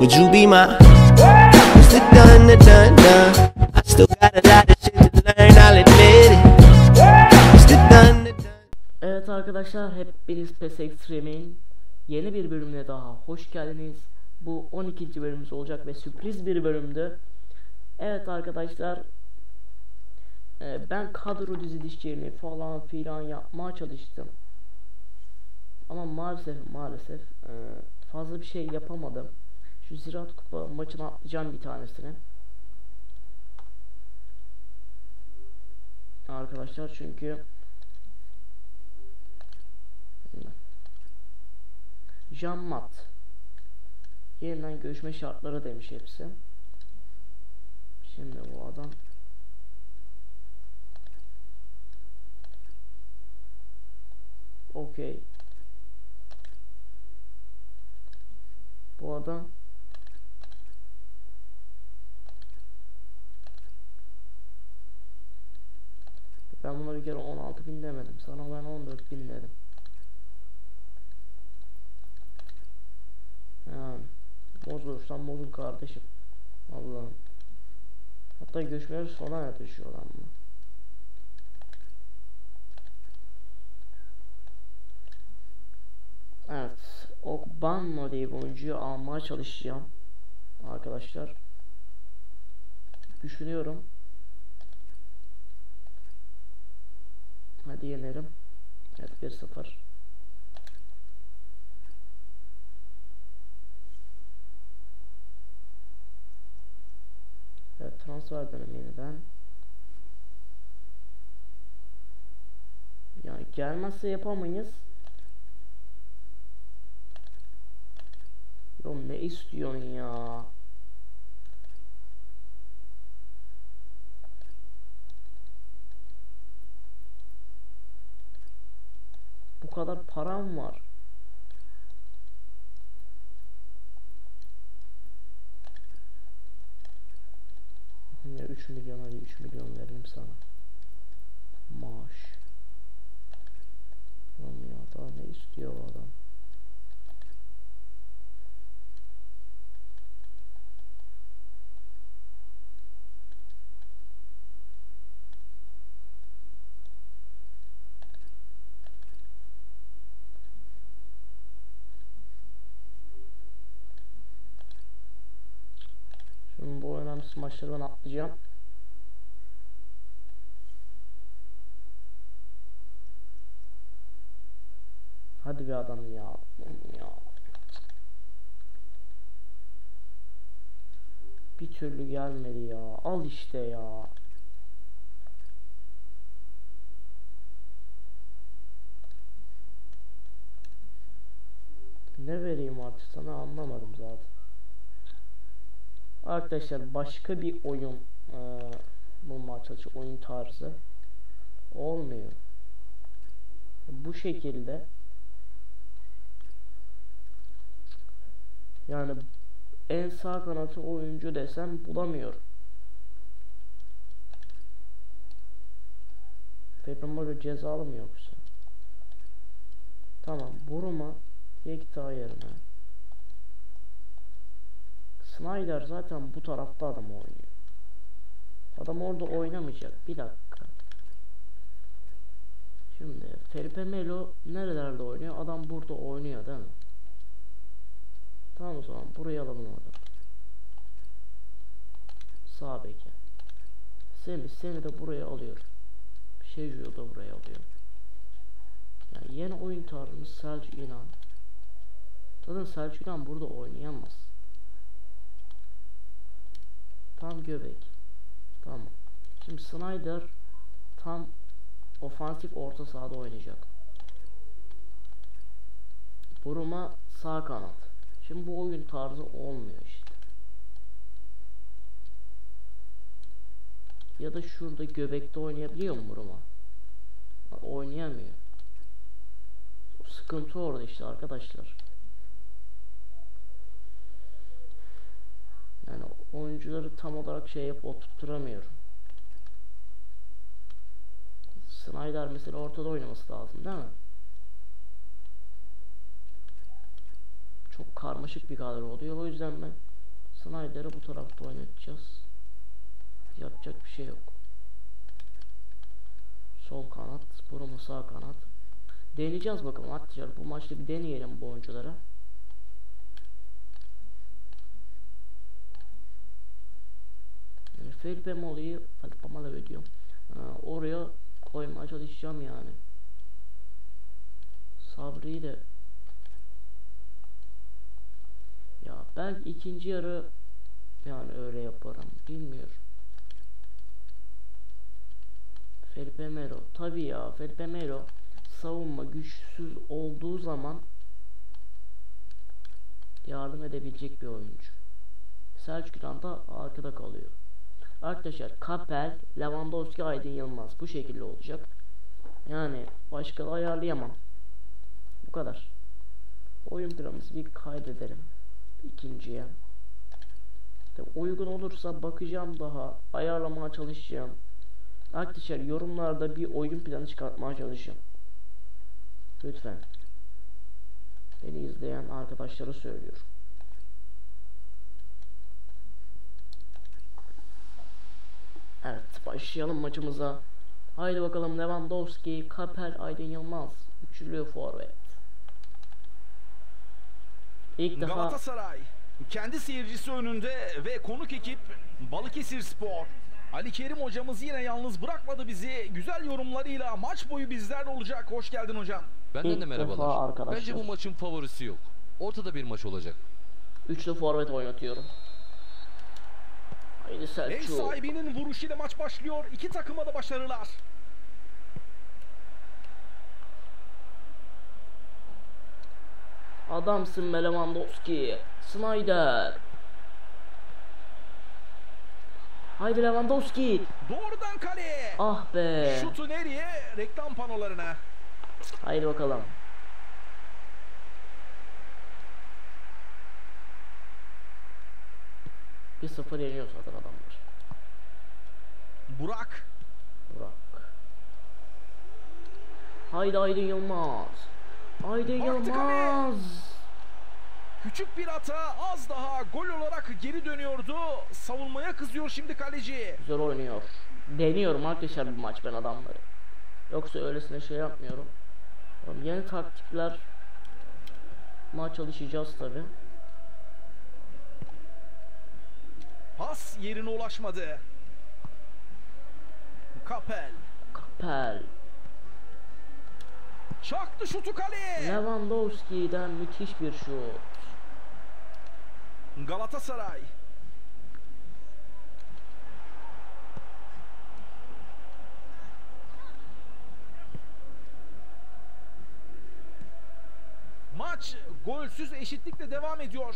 Would you be my Mr. Dun dun dun dun? I still got a lot of shit to learn, I'll admit it. Evet arkadaşlar hepiniz PES Extreme'in yeni bir bölümüne daha hoş geldiniz. Bu 12. bölümümüz olacak ve sürpriz bir bölümdü. Evet arkadaşlar e, ben kadro dizilişlerini falan filan yapmaya çalıştım. Ama maalesef maalesef e, fazla bir şey yapamadım. Şu Ziraat Kupa maçına atlayacağım bir tanesini. Arkadaşlar çünkü Jean Mat yeniden görüşme şartları demiş hepsi. Şimdi bu adam Okey. Adam Ben buna bir kere 16 bin demedim. Sana ben 14 bin dedim. Yani bozulursan bozul kardeşim. Allah'ım. Hatta görüşmeleri sona ne düşüyor lan bu. Evet. Okbanma diye bir oyuncuyu almaya çalışacağım. Arkadaşlar. Düşünüyorum. Hadi yenelim. Evet 1-0. Evet transfer dönemi yeniden. Yani gelmezse yapamayız. Ne istiyorsun ya? Bu kadar param var. Ya 3 milyon hadi 3 milyon veririm sana. Maaş. Oğlum ya daha ne istiyor adam? Önemsiz maçları ben atlayacağım. Hadi bir adam ya. ya. Bir türlü gelmedi ya. Al işte ya. Ne vereyim artık sana anlamadım zaten. Arkadaşlar başka bir oyun e, bulmaya çalışıyor oyun tarzı olmuyor. Bu şekilde yani en sağ kanatı oyuncu desem bulamıyorum. Pepe Mario cezalı mı yoksa? Tamam Buruma Yekta yerine Snyder zaten bu tarafta adam oynuyor. Adam orada oynamayacak. Bir dakika. Şimdi Felipe Melo nerelerde oynuyor? Adam burada oynuyor değil mi? Tamam o zaman buraya alalım adam. Sağ beke. Semih seni de buraya alıyorum. Şeju'yu da buraya alıyorum. Yani yeni oyun tarzımız Selçuk İnan. Zaten Selçuk İnan burada oynayamaz. Tam göbek. Tamam. Şimdi Snyder tam ofansif orta sahada oynayacak. Buruma sağ kanat. Şimdi bu oyun tarzı olmuyor işte. Ya da şurada göbekte oynayabiliyor mu Buruma? Oynayamıyor. Sıkıntı orada işte arkadaşlar. Yani oyuncuları tam olarak şey yapıp oturtturamıyorum. Snyder mesela ortada oynaması lazım değil mi? çok karmaşık bir kadro oluyor. O yüzden ben Snyder'ı bu tarafta oynatacağız. Yapacak bir şey yok. Sol kanat, Bruno sağ kanat. Deneyeceğiz bakalım arkadaşlar. Bu maçta bir deneyelim bu oyunculara. Yani Felipe Moli'yi Felipe Moli diyorum. Ha, oraya koymaya çalışacağım yani. Sabri'yi de ya belki ikinci yarı yani öyle yaparım. Bilmiyorum. Felipe Melo. Tabi ya Felipe Melo savunma güçsüz olduğu zaman yardım edebilecek bir oyuncu. Selçuk da arkada kalıyor. Arkadaşlar Kapel, Lewandowski, Aydın Yılmaz bu şekilde olacak. Yani başka da ayarlayamam. Bu kadar. Oyun planımızı bir kaydedelim. İkinciye. Tabii uygun olursa bakacağım daha. Ayarlamaya çalışacağım. Arkadaşlar yorumlarda bir oyun planı çıkartmaya çalışın. Lütfen. Beni izleyen arkadaşlara söylüyorum. Evet başlayalım maçımıza. Haydi bakalım Lewandowski, Kapel, Aydın Yılmaz. Üçlü forvet. İlk defa Galatasaray kendi seyircisi önünde ve konuk ekip Balıkesir Spor. Ali Kerim hocamız yine yalnız bırakmadı bizi. Güzel yorumlarıyla maç boyu bizlerle olacak. Hoş geldin hocam. Benden de merhabalar. arkadaşlar. Bence bu maçın favorisi yok. Ortada bir maç olacak. üçlü forvet oynatıyorum. Haydi Ev Selçuk. sahibinin vuruşuyla maç başlıyor. İki takıma da başarılar. Adamsın be Lewandowski. Snyder. Haydi Lewandowski. Doğrudan kaleye. Ah be. Şutu nereye? Reklam panolarına. Haydi bakalım. Bir sıfır yeniyor zaten adamlar. Burak. Burak. Haydi Aydın Yılmaz. Aydın. Yılmaz. Küçük bir hata az daha gol olarak geri dönüyordu. Savunmaya kızıyor şimdi kaleci. Güzel oynuyor. Deniyorum arkadaşlar bu maç ben adamları. Yoksa öylesine şey yapmıyorum. Yeni taktikler maç çalışacağız tabi. Pas yerine ulaşmadı. Kapel. Kapel. Çaktı şutu kaleye. Lewandowski'den müthiş bir şut. Galatasaray. Maç golsüz eşitlikle devam ediyor.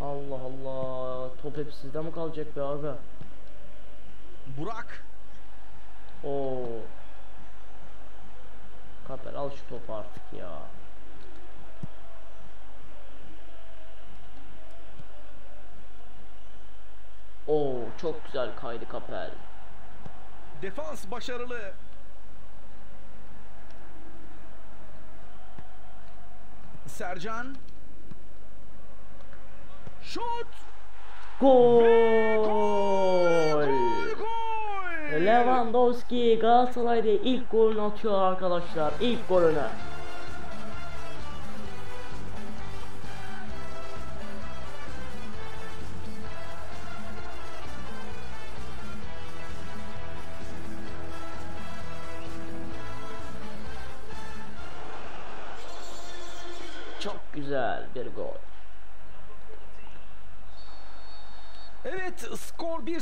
Allah Allah. Top hep sizde mi kalacak be abi? Burak. Oo. Kapel al şu topu artık ya. Oo çok güzel kaydı Kapel. Defans başarılı. Sercan. Şut. Gol! Lewandowski Galatasaray'da ilk golünü atıyor arkadaşlar. İlk golünü.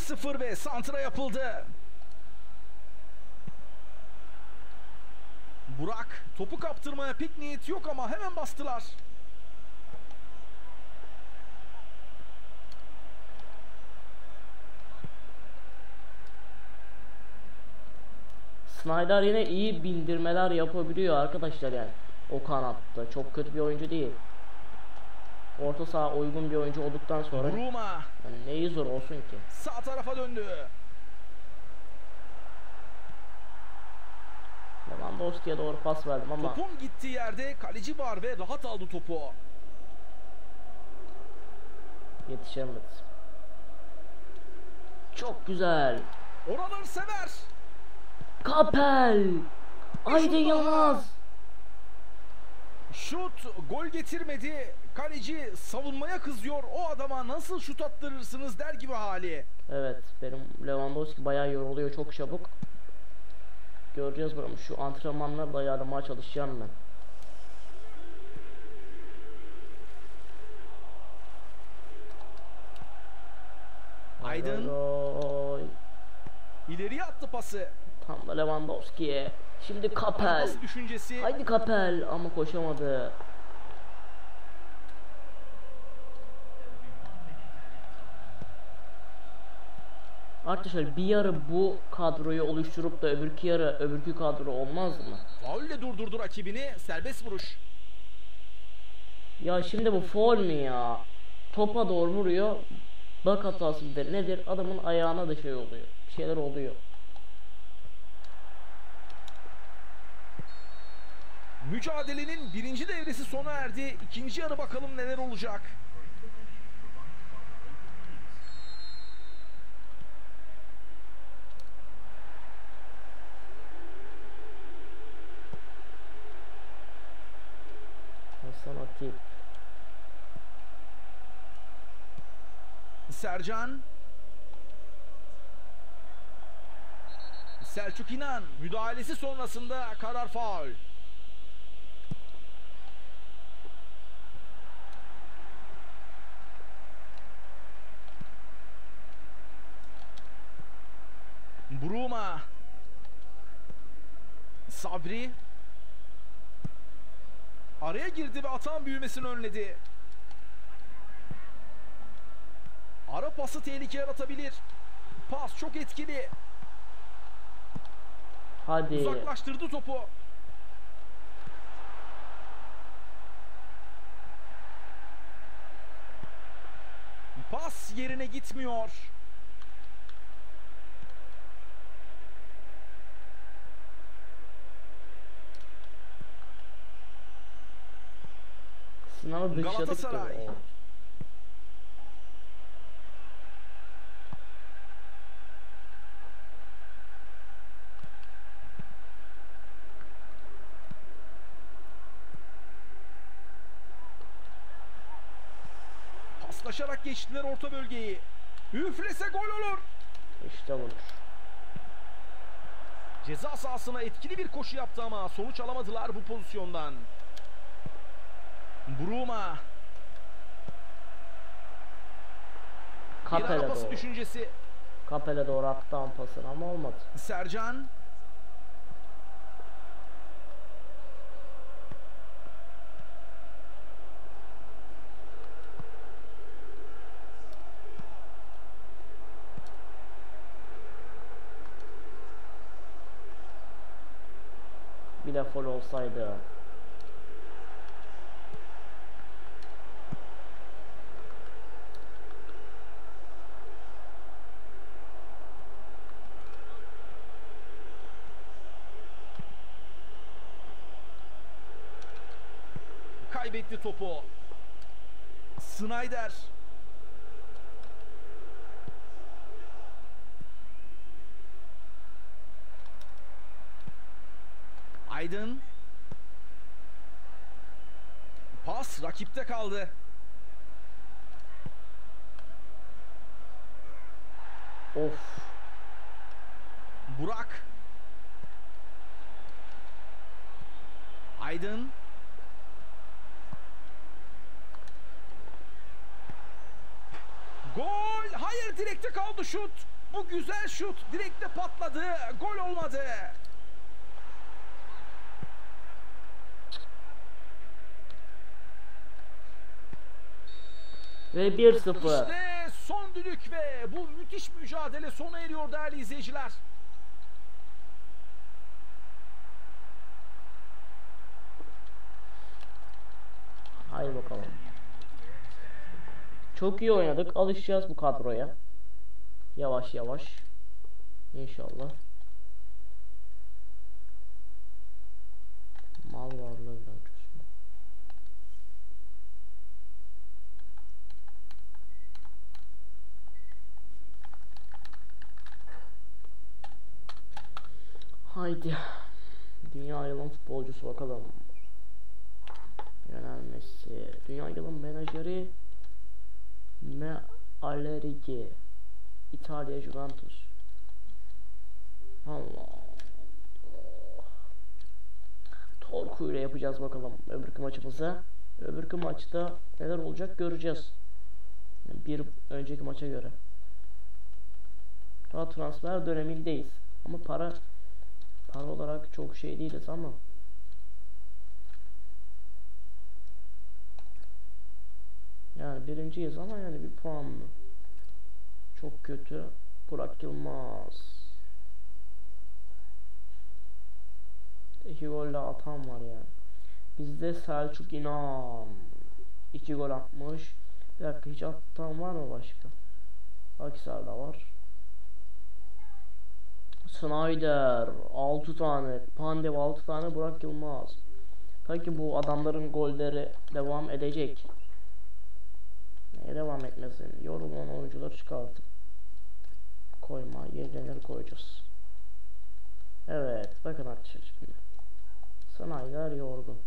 0 ve santra yapıldı. Burak topu kaptırmaya pek niyet yok ama hemen bastılar. Snyder yine iyi bildirmeler yapabiliyor arkadaşlar yani. O kanatta çok kötü bir oyuncu değil orta saha uygun bir oyuncu olduktan sonra Bruma yani neyi zor olsun ki? sağ tarafa döndü. Lewandowski'ye doğru pas verdim ama Topun gittiği yerde kaleci var ve rahat aldı topu. yetişemedi. Çok güzel. Oraları sever. Kapel. Aydın. Yılmaz. Şut gol getirmedi. Kaleci savunmaya kızıyor. O adama nasıl şut attırırsınız der gibi hali. Evet benim Lewandowski bayağı yoruluyor çok çabuk. Göreceğiz bakalım şu antrenmanlarla ayarlamaya çalışacağım ben. Aydın Oy. ileriye attı pası. Tam da Lewandowski'ye. Şimdi Kapel. Düşüncesi. Haydi Kapel ama koşamadı. Arkadaşlar bir yarı bu kadroyu oluşturup da öbürkü yarı öbürkü kadro olmaz mı? Faulle durdurdu rakibini. Serbest vuruş. Ya şimdi bu foul mü ya? Topa doğru vuruyor. Bak hatası nedir? Adamın ayağına da şey oluyor. Bir şeyler oluyor. Mücadelenin birinci devresi sona erdi. İkinci yarı bakalım neler olacak. Hasan Atip. Sercan. Selçuk İnan müdahalesi sonrasında karar faul. Bruma. Sabri. Araya girdi ve atan büyümesini önledi. Ara pası tehlike yaratabilir. Pas çok etkili. Hadi. Uzaklaştırdı topu. Pas yerine gitmiyor. Sınavı dışladık Galatasaray. gibi. Paslaşarak geçtiler orta bölgeyi. Üflese gol olur. İşte budur. Ceza sahasına etkili bir koşu yaptı ama sonuç alamadılar bu pozisyondan. Bruma. Kapel'e doğru. düşüncesi. Kapel'e doğru attı pasını ama olmadı. Sercan. Bir de foul olsaydı. Kaybetti topu. Snyder. Aydın. Pas rakipte kaldı. Of. Burak. Aydın. Gol! Hayır direkte kaldı şut. Bu güzel şut. Direkte patladı. Gol olmadı. Ve 1-0. İşte son düdük ve bu müthiş mücadele sona eriyor değerli izleyiciler. Haydi bakalım. Çok iyi oynadık. Alışacağız bu kadroya. Yavaş yavaş. İnşallah. Mal varlığı coşma. Haydi. Dünya yılın futbolcusu bakalım. Yönelmesi. Dünya yılın menajeri Me Allegri. İtalya Juventus. Allah. Torku ile yapacağız bakalım öbürkü maçımızı. Öbürkü maçta neler olacak göreceğiz. Bir önceki maça göre. Daha transfer dönemindeyiz. Ama para para olarak çok şey değiliz ama Yani birinciyiz ama yani bir puan mı? Çok kötü. Burak Yılmaz. İki golle atan var yani. Bizde Selçuk İnan. iki gol atmış. Bir dakika hiç atan var mı başka? Akisar'da var. Snyder 6 tane, Pandev 6 tane, Burak Yılmaz. Tabii ki bu adamların golleri devam edecek. Devam etmesin? Yorulan oyuncuları çıkartıp koyma, yerlerine koyacağız. Evet, bakın arkadaşlar şimdi. Sanayiler yorgun.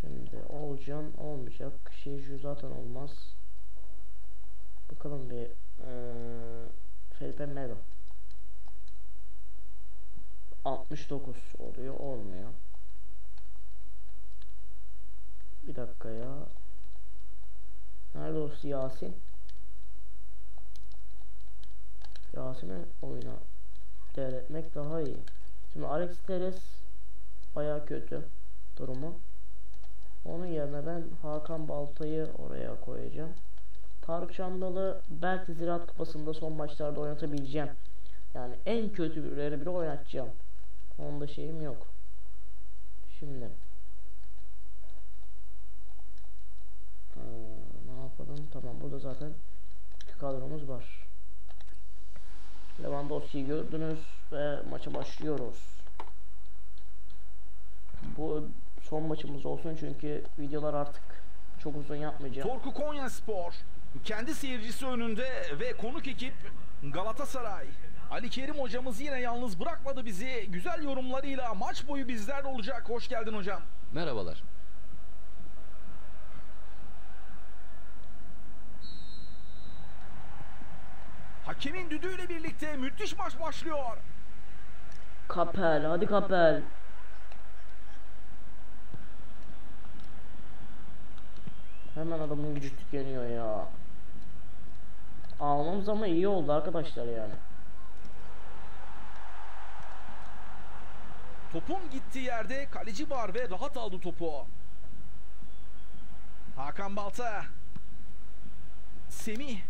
Şimdi Olcan olmayacak. Şiju zaten olmaz. Bakalım bir ee, Felipe Melo 69 oluyor olmuyor. Bir dakika ya. Nerede o Yasin? Yasin'e oyuna devretmek daha iyi. Şimdi Alex Teres baya kötü durumu. Onun yerine ben Hakan Balta'yı oraya koyacağım. Tarık Şandalı belki Ziraat Kupası'nda son maçlarda oynatabileceğim. Yani en kötü birileri bile oynatacağım. Onda şeyim yok. Şimdi Ee, ne yapalım? Tamam burada zaten iki kadromuz var. Lewandowski'yi gördünüz ve maça başlıyoruz. Bu son maçımız olsun çünkü videolar artık çok uzun yapmayacağım. Torku Konya Spor kendi seyircisi önünde ve konuk ekip Galatasaray. Ali Kerim hocamız yine yalnız bırakmadı bizi. Güzel yorumlarıyla maç boyu bizlerle olacak. Hoş geldin hocam. Merhabalar. Hakemin düdüğüyle birlikte müthiş maç başlıyor. Kapel, hadi Kapel. Hemen adamın gücü tükeniyor ya. Almamız ama iyi oldu arkadaşlar yani. Topun gittiği yerde kaleci var ve rahat aldı topu. Hakan Balta. Semih.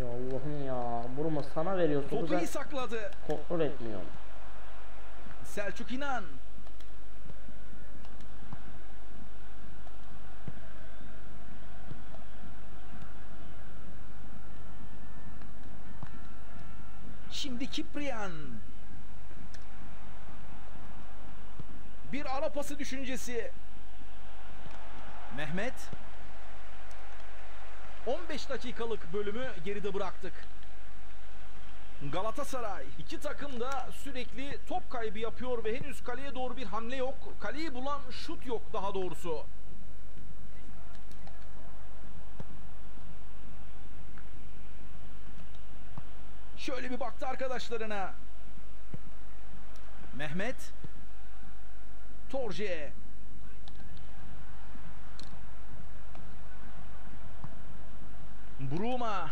Ya Allah'ım ya. Buruma sana veriyor topu iyi sakladı. kontrol etmiyorsun. Selçuk İnan. Şimdi Kiprian. Bir ara pası düşüncesi. Mehmet. 15 dakikalık bölümü geride bıraktık. Galatasaray iki takım da sürekli top kaybı yapıyor ve henüz kaleye doğru bir hamle yok. Kaleyi bulan şut yok daha doğrusu. Şöyle bir baktı arkadaşlarına. Mehmet Torje Bruma.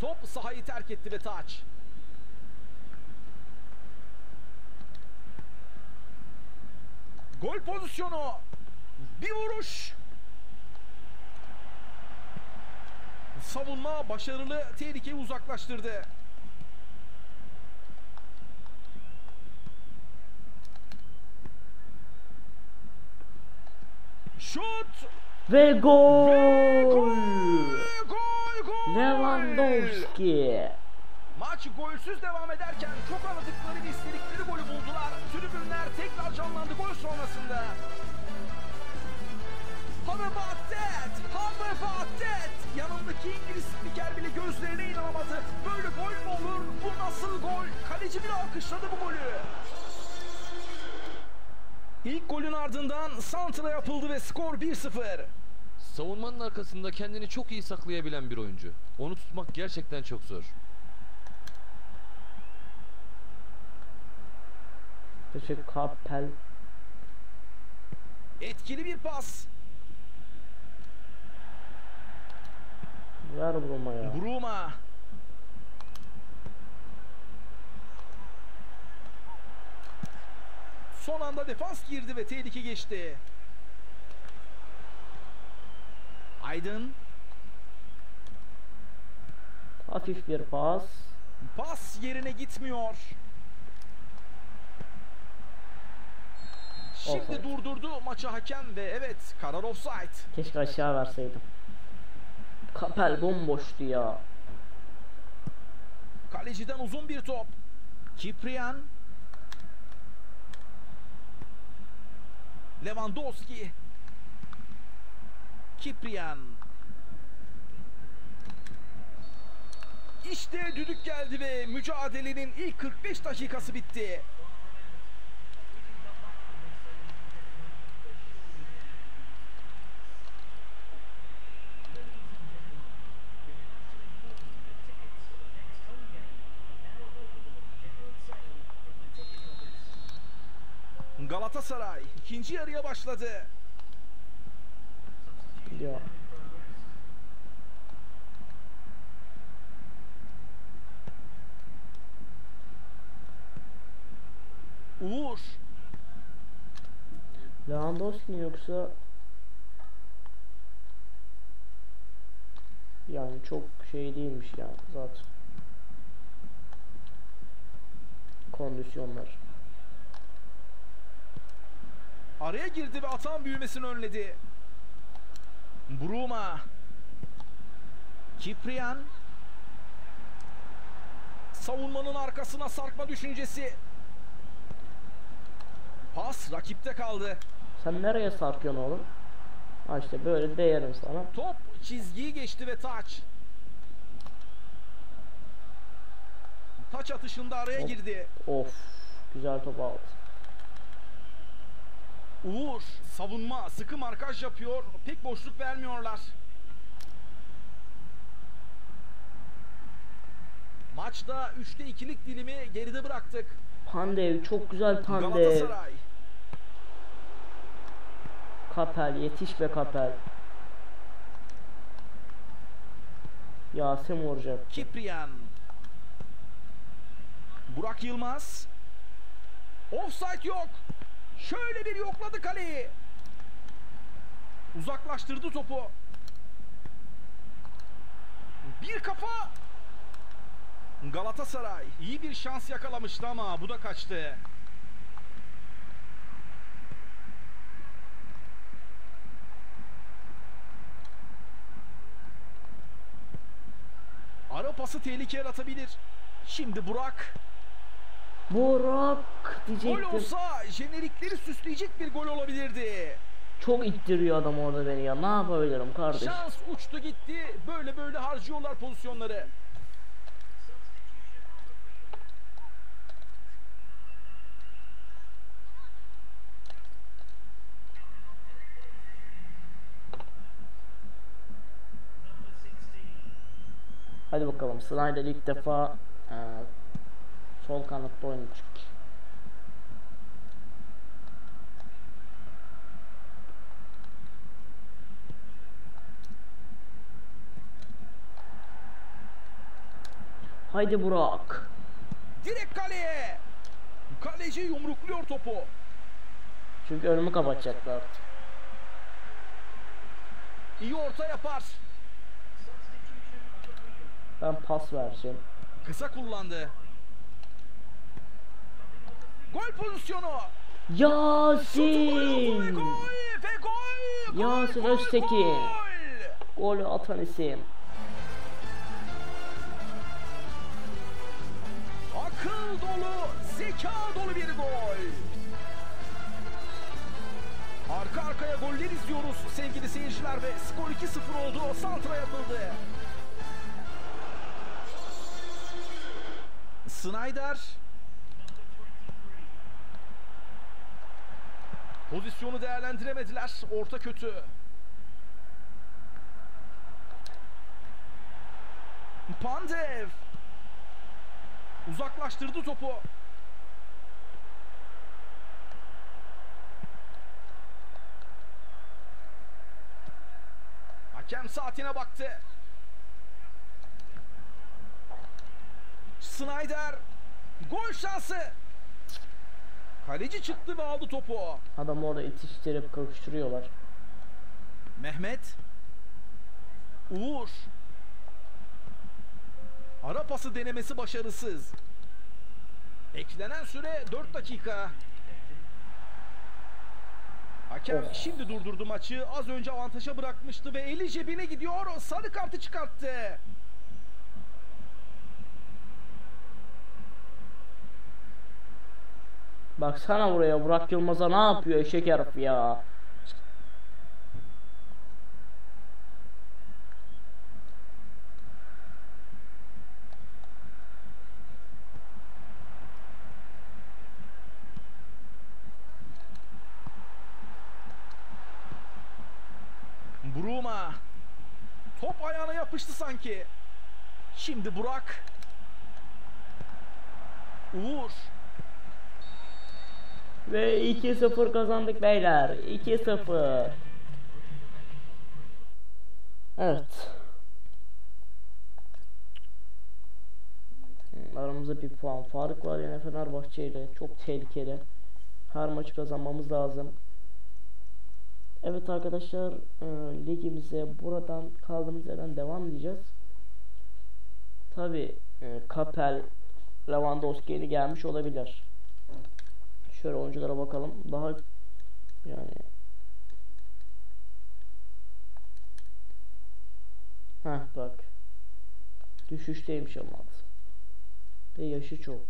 Top sahayı terk etti ve taç. Gol pozisyonu. Bir vuruş. Savunma başarılı tehlikeyi uzaklaştırdı. Şut! Ve gol! Gol. Gol. Gol. Lewandowski. Maç golsüz devam ederken çok aradıkları ve istedikleri golü buldular. Tribünler tekrar canlandı gol sonrasında. About that? Yanındaki İngiliz spiker bile gözlerine inanamadı. Böyle gol mü olur? Bu nasıl gol? Kaleci bile alkışladı bu golü. İlk golün ardından santra yapıldı ve skor 1-0. Savunmanın arkasında kendini çok iyi saklayabilen bir oyuncu. Onu tutmak gerçekten çok zor. Teşekkür Kapel. Etkili bir pas. Ver Bruma ya. Bruma. Son anda defans girdi ve tehlike geçti. Aydın Hafif bir pas. pas yerine gitmiyor. Şimdi Offside. durdurdu maçı hakem ve evet karar offside. Keşke aşağı verseydim. Kapel bomboştu ya. Kaleciden uzun bir top. Kiprian. Lewandowski. Kiprian. İşte düdük geldi ve mücadelenin ilk 45 dakikası bitti. Galatasaray ikinci yarıya başladı. Ya. Uğur. Lewandowski yoksa yani çok şey değilmiş yani zaten. Kondisyonlar. Araya girdi ve atan büyümesini önledi. Bruma. Kiprian. Savunmanın arkasına sarkma düşüncesi. Pas rakipte kaldı. Sen nereye sarkıyorsun oğlum? Ha işte böyle değerim sana. Top çizgiyi geçti ve taç. Taç atışında araya Hop. girdi. Of. Güzel top aldı. Uğur savunma sıkı markaj yapıyor. Pek boşluk vermiyorlar. Maçta 3'te 2'lik dilimi geride bıraktık. Pandev çok güzel Pandev. Kapel yetiş be Kapel. Yasin vuracak. Kiprian Burak Yılmaz Offside yok. Şöyle bir yokladı kaleyi. Uzaklaştırdı topu. Bir kafa. Galatasaray iyi bir şans yakalamıştı ama bu da kaçtı. Ara pası tehlike yaratabilir. Şimdi Burak. Burak Gol diyecektim. olsa jenerikleri süsleyecek bir gol olabilirdi. Çok ittiriyor adam orada beni ya. Ne yapabilirim kardeş? Şans uçtu gitti. Böyle böyle harcıyorlar pozisyonları. Hadi bakalım. Snyder ilk defa e, sol kanatta oynayacak. Haydi Burak. Direkt kaleye. Kaleci yumrukluyor topu. Çünkü önümü kapatacaklar. İyi orta yapar. Ben pas vereceğim. Kısa kullandı. Gol pozisyonu. Yasin! Yasin Öztekin. gol! Golü atan isim. Akıl dolu, zeka dolu bir gol. Arka arkaya goller izliyoruz sevgili seyirciler ve skor 2-0 oldu. Santra yapıldı. Snyder Pozisyonu değerlendiremediler. Orta kötü. Pandev uzaklaştırdı topu. Hakem saatine baktı. Snyder gol şansı. Kaleci çıktı ve aldı topu. Adam orada itiştirip kakıştırıyorlar. Mehmet Uğur Ara pası denemesi başarısız. Eklenen süre 4 dakika. Hakem Oh. şimdi durdurdu maçı. Az önce avantaja bırakmıştı ve eli cebine gidiyor. Sarı kartı çıkarttı. Baksana buraya Burak Yılmaz'a ne yapıyor eşek herif ya. Bruma. Top ayağına yapıştı sanki. Şimdi Burak. Uğur. Ve 2-0 kazandık beyler. 2-0. Evet. Aramızda bir puan fark var yine Fenerbahçe ile. Çok tehlikeli. Her maçı kazanmamız lazım. Evet arkadaşlar e, ligimize buradan kaldığımız yerden devam edeceğiz. Tabi Kapel Lewandowski yeni gelmiş olabilir. Şöyle oyunculara bakalım. Daha yani Heh bak. Düşüşteymiş ama. Ve yaşı çok.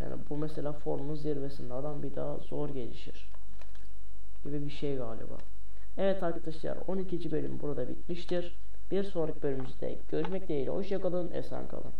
Yani bu mesela formun zirvesinde adam bir daha zor gelişir. Gibi bir şey galiba. Evet arkadaşlar 12. bölüm burada bitmiştir. Bir sonraki bölümümüzde görüşmek dileğiyle. Hoşçakalın, esen kalın.